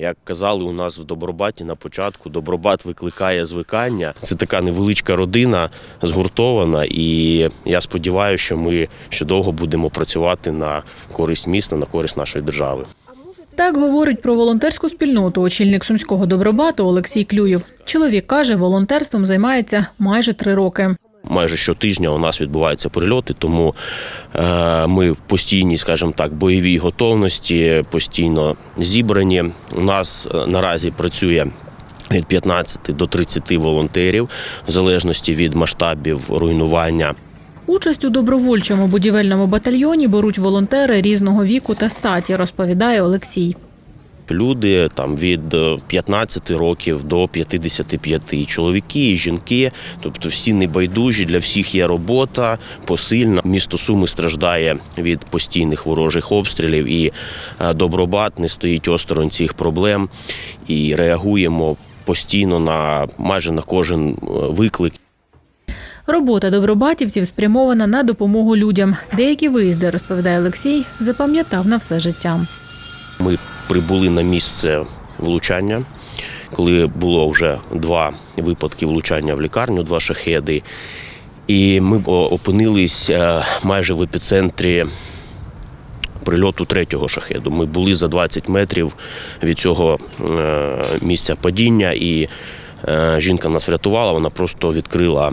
Як казали у нас в Добробаті на початку, Добробат викликає звикання. Це така невеличка родина, згуртована, і я сподіваюся, що ми ще довго будемо працювати на користь міста, на користь нашої держави. Так говорить про волонтерську спільноту очільник сумського добробату Олексій Клюєв. Чоловік каже, волонтерством займається майже три роки. Майже щотижня у нас відбуваються прильоти, тому е, ми в постійній, скажімо так, бойовій готовності, постійно зібрані. У нас е, наразі працює від 15 до 30 волонтерів, в залежності від масштабів руйнування. Участь у добровольчому будівельному батальйоні беруть волонтери різного віку та статі, розповідає Олексій. Люди там від е, 15 років до 55, і чоловіки, і жінки, тобто всі небайдужі, для всіх є робота посильна. Місто Суми страждає від постійних ворожих обстрілів, і е, Добробат не стоїть осторонь цих проблем і реагуємо постійно на майже на кожен е, виклик. Робота добробатівців спрямована на допомогу людям. Деякі виїзди, розповідає Олексій, запам'ятав на все життя. Ми прибули на місце влучання, коли було вже два випадки влучання в лікарню, два шахеди. І ми опинились е, майже в епіцентрі прильоту третього шахеду. Ми були за 20 метрів від цього е, місця падіння, і е, жінка нас врятувала, вона просто відкрила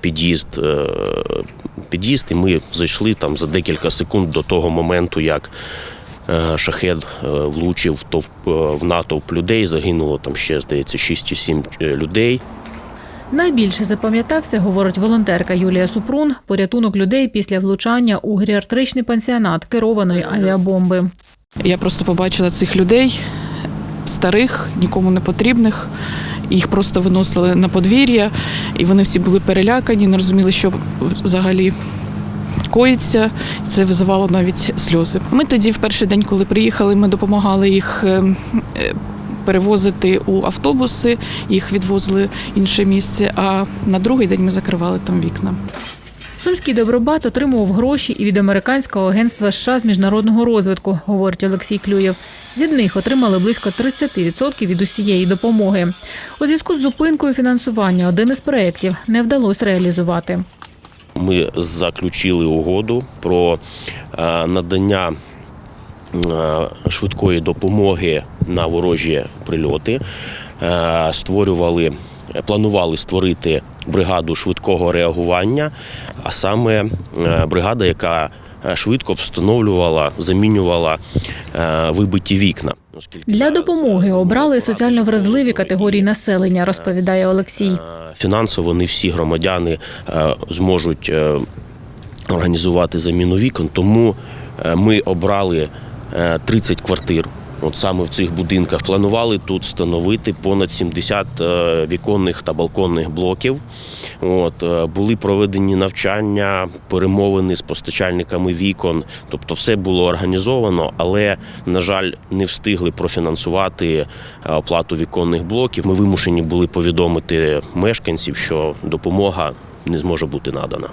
під'їзд, під'їзд, і ми зайшли там за декілька секунд до того моменту, як е, шахед е, влучив в е, в натовп людей. Загинуло там ще, здається, 6 чи 7 людей. Найбільше запам'ятався, говорить волонтерка Юлія Супрун, порятунок людей після влучання у геріатричний пансіонат керованої авіабомби. Я просто побачила цих людей, старих, нікому не потрібних. Їх просто виносили на подвір'я, і вони всі були перелякані, не розуміли, що взагалі коїться. Це визивало навіть сльози. Ми тоді, в перший день, коли приїхали, ми допомагали їх. е, е, Перевозити у автобуси, їх відвозили в інше місце. А на другий день ми закривали там вікна. Сумський добробат отримував гроші і від американського агентства США з міжнародного розвитку, говорить Олексій Клюєв. Від них отримали близько 30% від усієї допомоги. У зв'язку з зупинкою фінансування один із проєктів не вдалося реалізувати. Ми заключили угоду про е, надання е, швидкої допомоги на ворожі прильоти. Е, Створювали, планували створити бригаду швидкого реагування, а саме бригада, яка швидко встановлювала, замінювала е, вибиті вікна. Для допомоги е, обрали соціально вразливі категорії населення, розповідає Олексій. Е, Фінансово не всі громадяни е, зможуть е, організувати заміну вікон, тому е, ми обрали е, 30 квартир. От саме в цих будинках планували тут встановити понад 70 е, віконних та балконних блоків. От, е, були проведені навчання, перемовини з постачальниками вікон. Тобто все було організовано, але, на жаль, не встигли профінансувати е, оплату віконних блоків. Ми вимушені були повідомити мешканців, що допомога не зможе бути надана.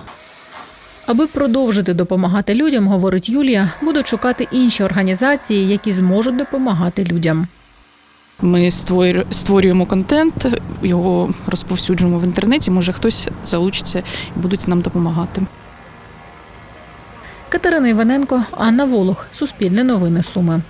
Аби продовжити допомагати людям, говорить Юлія, будуть шукати інші організації, які зможуть допомагати людям. Ми створюємо контент, його розповсюджуємо в інтернеті. Може, хтось залучиться і будуть нам допомагати. Катерина Іваненко, Анна Волох, Суспільне новини Суми.